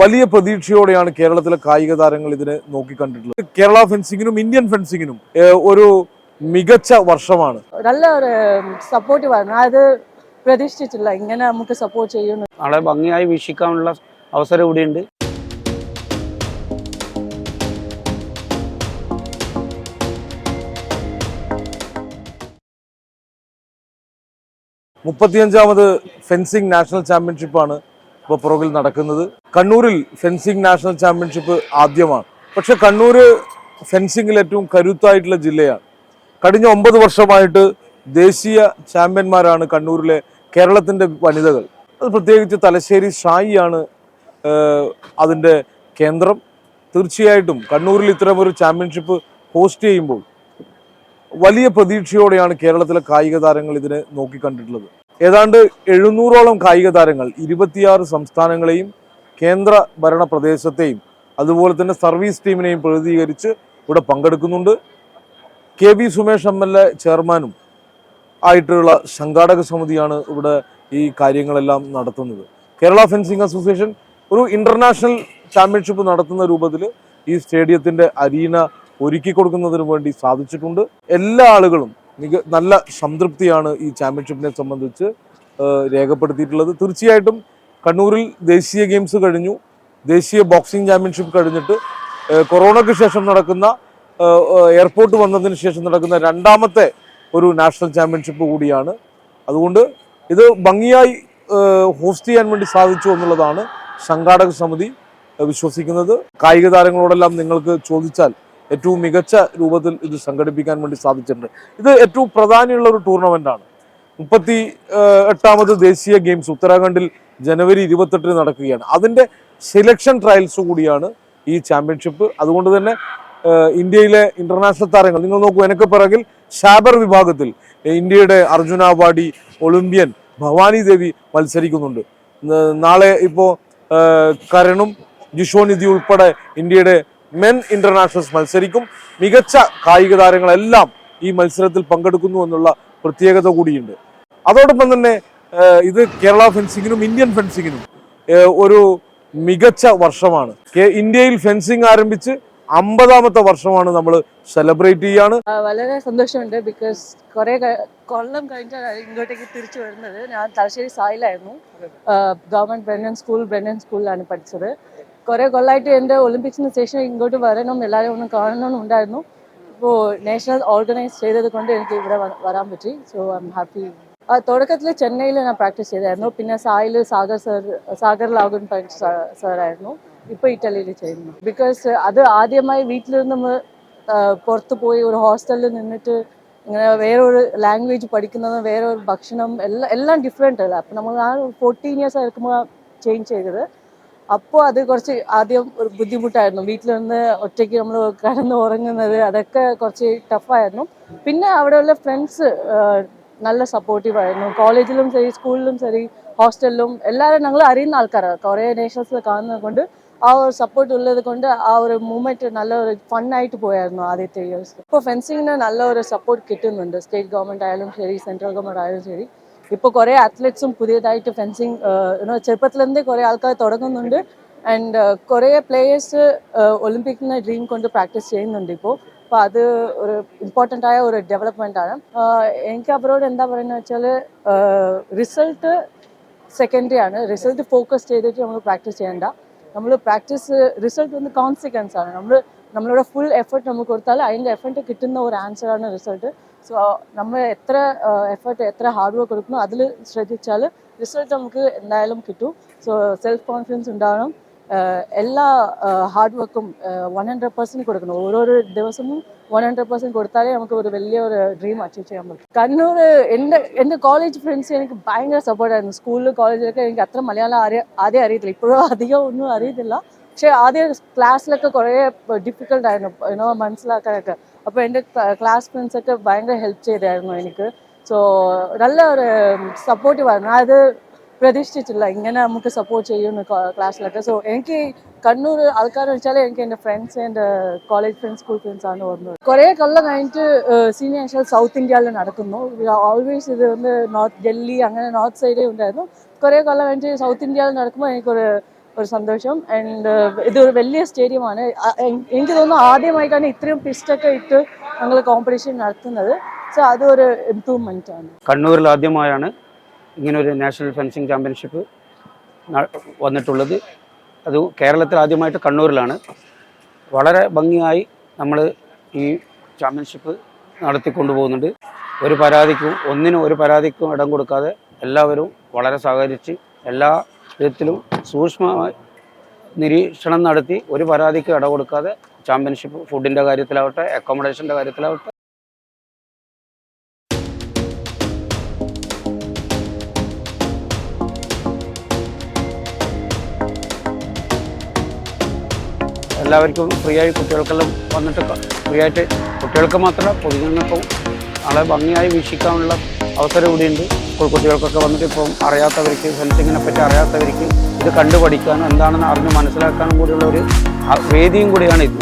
വലിയ പ്രതീക്ഷയോടെയാണ് കേരളത്തിലെ കായിക താരങ്ങൾ ഇതിനെ നോക്കിക്കണ്ടിട്ടുള്ളത്. കേരള ഫെൻസിങ്ങിനും ഇന്ത്യൻ ഫെൻസിങ്ങിനും ഒരു മികച്ച വർഷമാണ്. നല്ല ഒരു സപ്പോർട്ടീവ് ആയിരുന്നു. അത് പ്രതീക്ഷിച്ചിട്ടില്ല. ഇങ്ങനെ നമുക്ക് സപ്പോർട്ട് ചെയ്യുന്നു. നാളെ ഭംഗിയായി വീക്ഷിക്കാനുള്ള അവസരം ഇവിടെയുണ്ട്. മുപ്പത്തിയഞ്ചാമത് ഫെൻസിംഗ് നാഷണൽ ചാമ്പ്യൻഷിപ്പാണ് ഇപ്പോൾ പുറകിൽ നടക്കുന്നത്. കണ്ണൂരിൽ ഫെൻസിംഗ് നാഷണൽ ചാമ്പ്യൻഷിപ്പ് ആദ്യമാണ്. പക്ഷെ കണ്ണൂർ ഫെൻസിംഗിൽ ഏറ്റവും കരുത്തായിട്ടുള്ള ജില്ലയാണ്. കഴിഞ്ഞ ഒമ്പത് വർഷമായിട്ട് ദേശീയ ചാമ്പ്യന്മാരാണ് കണ്ണൂരിലെ കേരളത്തിന്റെ വനിതകൾ. അത് പ്രത്യേകിച്ച് തലശ്ശേരി ഷായിയാണ് അതിന്റെ കേന്ദ്രം. തീർച്ചയായിട്ടും കണ്ണൂരിൽ ഇത്തരമൊരു ചാമ്പ്യൻഷിപ്പ് ഹോസ്റ്റ് ചെയ്യുമ്പോൾ വലിയ പ്രതീക്ഷയോടെയാണ് കേരളത്തിലെ കായിക താരങ്ങൾ ഇതിനെ നോക്കിക്കണ്ടിട്ടുള്ളത്. ഏതാണ്ട് എഴുന്നൂറോളം കായിക താരങ്ങൾ ഇരുപത്തിയാറ് സംസ്ഥാനങ്ങളെയും കേന്ദ്ര ഭരണ പ്രദേശത്തെയും അതുപോലെ തന്നെ സർവീസ് ടീമിനെയും പ്രതിനിധീകരിച്ച് ഇവിടെ പങ്കെടുക്കുന്നുണ്ട്. K V Sumesh M L A ചെയർമാനും ആയിട്ടുള്ള സംഘാടക സമിതിയാണ് ഇവിടെ ഈ കാര്യങ്ങളെല്ലാം നടത്തുന്നത്. കേരള ഫെൻസിങ് അസോസിയേഷൻ ഒരു ഇന്റർനാഷണൽ ചാമ്പ്യൻഷിപ്പ് നടത്തുന്ന രൂപത്തിൽ ഈ സ്റ്റേഡിയത്തിന്റെ അരീന ഒരുക്കി കൊടുക്കുന്നതിന് വേണ്ടി സാധിച്ചിട്ടുണ്ട്. എല്ലാ ആളുകളും മിക നല്ല സംതൃപ്തിയാണ് ഈ ചാമ്പ്യൻഷിപ്പിനെ സംബന്ധിച്ച് രേഖപ്പെടുത്തിയിട്ടുള്ളത്. തീർച്ചയായിട്ടും കണ്ണൂരിൽ ദേശീയ ഗെയിംസ് കഴിഞ്ഞു. ദേശീയ ബോക്സിംഗ് ചാമ്പ്യൻഷിപ്പ് കഴിഞ്ഞിട്ട് കൊറോണയ്ക്ക് ശേഷം നടക്കുന്ന എയർപോർട്ട് വന്നതിന് ശേഷം നടക്കുന്ന രണ്ടാമത്തെ ഒരു നാഷണൽ ചാമ്പ്യൻഷിപ്പ് കൂടിയാണ്. അതുകൊണ്ട് ഇത് ഭംഗിയായി ഹോസ്റ്റ് ചെയ്യാൻ വേണ്ടി സാധിച്ചു എന്നുള്ളതാണ് സംഘാടക സമിതി വിശ്വസിക്കുന്നത്. കായിക താരങ്ങളോടെല്ലാം നിങ്ങൾക്ക് ചോദിച്ചാൽ ഏറ്റവും മികച്ച രൂപത്തിൽ ഇത് സംഘടിപ്പിക്കാൻ വേണ്ടി സാധിച്ചിട്ടുണ്ട്. ഇത് ഏറ്റവും പ്രധാനമുള്ള ഒരു ടൂർണമെന്റ് ആണ്. മുപ്പത്തി എട്ടാമത് ദേശീയ ഗെയിംസ് ഉത്തരാഖണ്ഡിൽ ജനുവരി ഇരുപത്തെട്ടിന് നടക്കുകയാണ്. അതിന്റെ സെലക്ഷൻ ട്രയൽസ് കൂടിയാണ് ഈ ചാമ്പ്യൻഷിപ്പ് അതുകൊണ്ട് തന്നെ ഇന്ത്യയിലെ ഇന്റർനാഷണൽ താരങ്ങൾ നിങ്ങൾ നോക്കൂ എനിക്ക് പിറകിൽ ഷാബർ വിഭാഗത്തിൽ ഇന്ത്യയുടെ അർജുന അവാർഡി ഒളിമ്പ്യൻ ഭവാനി ദേവി മത്സരിക്കുന്നുണ്ട്. നാളെ ഇപ്പോ ഏഹ്, കരണും ജിഷോനിധി ഉൾപ്പെടെ ഇന്ത്യയുടെ മെൻ ഇന്റർനാഷണൽസ് മത്സരിക്കും. മികച്ച കായിക താരങ്ങളെല്ലാം ഈ മത്സരത്തിൽ പങ്കെടുക്കുന്നു എന്നുള്ള പ്രത്യേകത കൂടിയുണ്ട്. അതോടൊപ്പം തന്നെ ഇത് കേരള ഫെൻസിങ്ങിനും ഇന്ത്യൻ ഫെൻസിങ്ങിനും ഒരു മികച്ച വർഷമാണ്. ഇന്ത്യയിൽ ഫെൻസിങ് ആരംഭിച്ച് അമ്പതാമത്തെ വർഷമാണ് നമ്മൾ സെലിബ്രേറ്റ് ചെയ്യാണ്. വളരെ സന്തോഷമുണ്ട് ബിക്കോസ് കുറെ കൊല്ലം കഴിഞ്ഞാണ് ഇങ്ങോട്ടേക്ക് തിരിച്ചു വരുന്നത്. ഞാൻ തലശ്ശേരി സായിലായിരുന്നു. ഗവൺമെന്റ് ബ്രെൻഡൻ സ്കൂൾ ബ്രണ്ണൻ സ്കൂളിലാണ് പഠിച്ചത്. കുറെ കൊല്ലമായിട്ട് എന്റെ ഒളിമ്പിക്സിന് ശേഷം ഇങ്ങോട്ട് വരണം എല്ലാവരും ഒന്ന് കാണണമെന്നുണ്ടായിരുന്നു ഇപ്പോൾ നാഷണൽ ഓർഗനൈസ് ചെയ്തത് കൊണ്ട് എനിക്ക് ഇവിടെ വരാൻ പറ്റി. സോ ഐ എം ഹാപ്പി തുടക്കത്തിൽ ചെന്നൈയിൽ ഞാൻ പ്രാക്ടീസ് ചെയ്തായിരുന്നു. പിന്നെ സായിൽ സാഗർ സർ സാഗർ ലാഗുൻ സാറായിരുന്നു. ഇപ്പോൾ ഇറ്റലിയിൽ ചെയ്യുന്നു. ബിക്കോസ് അത് ആദ്യമായി വീട്ടിൽ നിന്ന് പുറത്ത് പോയി ഒരു ഹോസ്റ്റലിൽ നിന്നിട്ട് ഇങ്ങനെ വേറൊരു ലാംഗ്വേജ് പഠിക്കുന്നത് വേറൊരു ഭക്ഷണം എല്ലാം എല്ലാം ഡിഫറെന്റ് അല്ല. അപ്പം നമ്മൾ ആ ഫോർട്ടീൻ ഇയേഴ്സ് ആയിരിക്കുമ്പോൾ ചേഞ്ച് ചെയ്തത്. അപ്പോൾ അത് കുറച്ച് ആദ്യം ഒരു ബുദ്ധിമുട്ടായിരുന്നു. വീട്ടിൽ നിന്ന് ഒറ്റയ്ക്ക് നമ്മൾ കിടന്ന് ഉറങ്ങുന്നത് അതൊക്കെ കുറച്ച് ടഫായിരുന്നു പിന്നെ അവിടെയുള്ള ഫ്രണ്ട്സ് നല്ല സപ്പോർട്ടീവ് ആയിരുന്നു. കോളേജിലും ശരി സ്കൂളിലും ശരി ഹോസ്റ്റലിലും എല്ലാവരും ഞങ്ങൾ അറിയുന്ന ആൾക്കാരാണ് കുറേ നേഷൻസ് കാണുന്നത് കൊണ്ട് ആ ഒരു സപ്പോർട്ട് ഉള്ളത് കൊണ്ട് ആ ഒരു മൂമെന്റ് നല്ല ഒരു ഫണ്ണായിട്ട് പോയായിരുന്നു ആദ്യത്തെ ഇയേഴ്സ് ഇപ്പോൾ ഫെൻസിങ്ങിന് നല്ല ഒരു സപ്പോർട്ട് കിട്ടുന്നുണ്ട്. സ്റ്റേറ്റ് ഗവൺമെന്റ് ആയാലും ശരി സെൻട്രൽ ഗവൺമെന്റ് ആയാലും ശരി. ഇപ്പോൾ കുറേ അത്ലറ്റ്സും പുതിയതായിട്ട് ഫെൻസിങ് ചെറുപ്പത്തിലേ കുറേ ആൾക്കാർ തുടങ്ങുന്നുണ്ട്. ആൻഡ് കുറേ പ്ലേയേഴ്സ് ഒളിമ്പിക്കിന് ഡ്രീം കൊണ്ട് പ്രാക്ടീസ് ചെയ്യുന്നുണ്ട് ഇപ്പോൾ അപ്പോൾ അത് ഒരു ഇമ്പോർട്ടന്റ് ആയ ഒരു ഡെവലപ്മെന്റ് ആണ്. എനിക്ക് അവരോട് എന്താ പറയുന്നത് വെച്ചാൽ റിസൾട്ട് സെക്കൻഡറി ആണ്. റിസൾട്ട് ഫോക്കസ് ചെയ്തിട്ട് നമ്മൾ പ്രാക്ടീസ് ചെയ്യണ്ട. നമ്മൾ പ്രാക്ടീസ് റിസൾട്ട് ഒന്ന് കോൺസിക്വൻസ് ആണ്. നമ്മൾ നമ്മളുടെ ഫുൾ എഫർട്ട് നമ്മൾ കൊടുത്താൽ അതിന്റെ എഫർട്ട് കിട്ടുന്ന ഒരു ആൻസറാണ് റിസൾട്ട് സോ നമ്മൾ എത്ര എഫേർട്ട് എത്ര ഹാർഡ് വർക്ക് കൊടുക്കുന്നു അതിൽ ശ്രദ്ധിച്ചാൽ റിസൾട്ട് നമുക്ക് എന്തായാലും കിട്ടും. സോ സെൽഫ് കോൺഫിഡൻസ് ഉണ്ടാവണം എല്ലാ ഹാർഡ് വർക്കും വൺ ഹൺഡ്രഡ് പെർസെന്റ് കൊടുക്കണം. ഓരോരോ ദിവസവും വൺ ഹൺഡ്രഡ് പെർസെന്റ് കൊടുത്താലേ നമുക്ക് ഒരു വലിയൊരു ഡ്രീം അച്ചീവ് ചെയ്യാൻ പറ്റും. കണ്ണൂർ എന്റെ എന്റെ കോളേജ് ഫ്രണ്ട്സ് എനിക്ക് ഭയങ്കര സപ്പോർട്ടായിരുന്നു സ്കൂളിൽ കോളേജിലൊക്കെ എനിക്ക് അത്ര മലയാളം അറിയ ആദ്യം അറിയത്തില്ല. ഇപ്പോഴും അധികം ഒന്നും അറിയത്തില്ല. പക്ഷേ ആദ്യം ക്ലാസ്സിലൊക്കെ കുറേ ഡിഫിക്കൽട്ടായിരുന്നു യുനോ മനസ്സിലാക്കാനൊക്കെ. അപ്പോൾ എന്റെ ക്ലാസ് ഫ്രണ്ട്സൊക്കെ ഭയങ്കര ഹെൽപ്പ് ചെയ്തായിരുന്നു എനിക്ക്. സോ നല്ല ഒരു സപ്പോർട്ടീവായിരുന്നു അത് പ്രതീക്ഷിച്ചിട്ടില്ല. ഇങ്ങനെ നമുക്ക് സപ്പോർട്ട് ചെയ്യുമെന്ന് ക്ലാസ്സിലൊക്കെ സോ എനിക്ക് കണ്ണൂർ ആൾക്കാരെന്ന് വെച്ചാൽ എനിക്ക് എന്റെ ഫ്രണ്ട്സ് എന്റെ കോളേജ് ഫ്രണ്ട്സ് സ്കൂൾ ഫ്രണ്ട്സ് ആണ് ഓർമ്മ കുറേ കൊല്ലം കഴിഞ്ഞിട്ട് സീനിയർ വെച്ചാൽ സൗത്ത് ഇന്ത്യയിൽ നടക്കുന്നു. ഓൾവേസ് ഇത് വന്ന് നോർത്ത് ഡൽഹി അങ്ങനെ നോർത്ത് സൈഡേ ഉണ്ടായിരുന്നു. കുറേ കൊല്ലം കഴിഞ്ഞിട്ട് സൗത്ത് ഇന്ത്യയിൽ നടക്കുമ്പോൾ എനിക്കൊരു ഒരു സന്തോഷം. ആൻഡ് ഇതൊരു ഒരു വലിയ സ്റ്റേഡിയമാണ്. എനിക്ക് തോന്നുന്നു ആദ്യമായിട്ടാണ് ഇത്രയും പിസ്റ്റൊക്കെ ഇട്ട് ഞങ്ങൾ കോമ്പറ്റീഷൻ നടത്തുന്നത്. സോ അതൊരു ഇംപ്രൂവ്മെന്റ് ആണ്. കണ്ണൂരിൽ ആദ്യമായാണ് ഇങ്ങനൊരു നാഷണൽ ഫെൻസിങ് ചാമ്പ്യൻഷിപ്പ് വന്നിട്ടുള്ളത്. അത് കേരളത്തിൽ ആദ്യമായിട്ട് കണ്ണൂരിലാണ്. വളരെ ഭംഗിയായി നമ്മൾ ഈ ചാമ്പ്യൻഷിപ്പ് നടത്തിക്കൊണ്ടു പോകുന്നുണ്ട്. ഒരു പരാതിക്കും ഒന്നിനും ഒരു പരാതിക്കും ഇടം കൊടുക്കാതെ എല്ലാവരും വളരെ സഹകരിച്ച് എല്ലാ വിധത്തിലും സൂക്ഷ്മമായി നിരീക്ഷണം നടത്തി ഒരു പരാതിക്ക് ഇട കൊടുക്കാതെ ചാമ്പ്യൻഷിപ്പ് ഫുഡിന്റെ കാര്യത്തിലാവട്ടെ അക്കോമഡേഷന്റെ കാര്യത്തിലാവട്ടെ. എല്ലാവർക്കും ഫ്രീ ആയി കുട്ടികൾക്കെല്ലാം വന്നിട്ട് ഫ്രീ ആയിട്ട് കുട്ടികൾക്ക് മാത്രമല്ല പൊതുജനങ്ങൾക്കും നാളെ ഭംഗിയായി വീക്ഷിക്കാനുള്ള അവസരം കൂടിയുണ്ട് സ്കൂൾ കുട്ടികൾക്കൊക്കെ വന്നിട്ട് ഇപ്പം അറിയാത്തവർക്ക് ഫെൻസിങ്ങിനെ പറ്റി അറിയാത്തവർക്ക് ഇത് കണ്ടുപഠിക്കാനും എന്താണെന്ന് അറിഞ്ഞ് മനസ്സിലാക്കാനും കൂടിയുള്ള ഒരു വേദിയും കൂടിയാണ് ഇത്.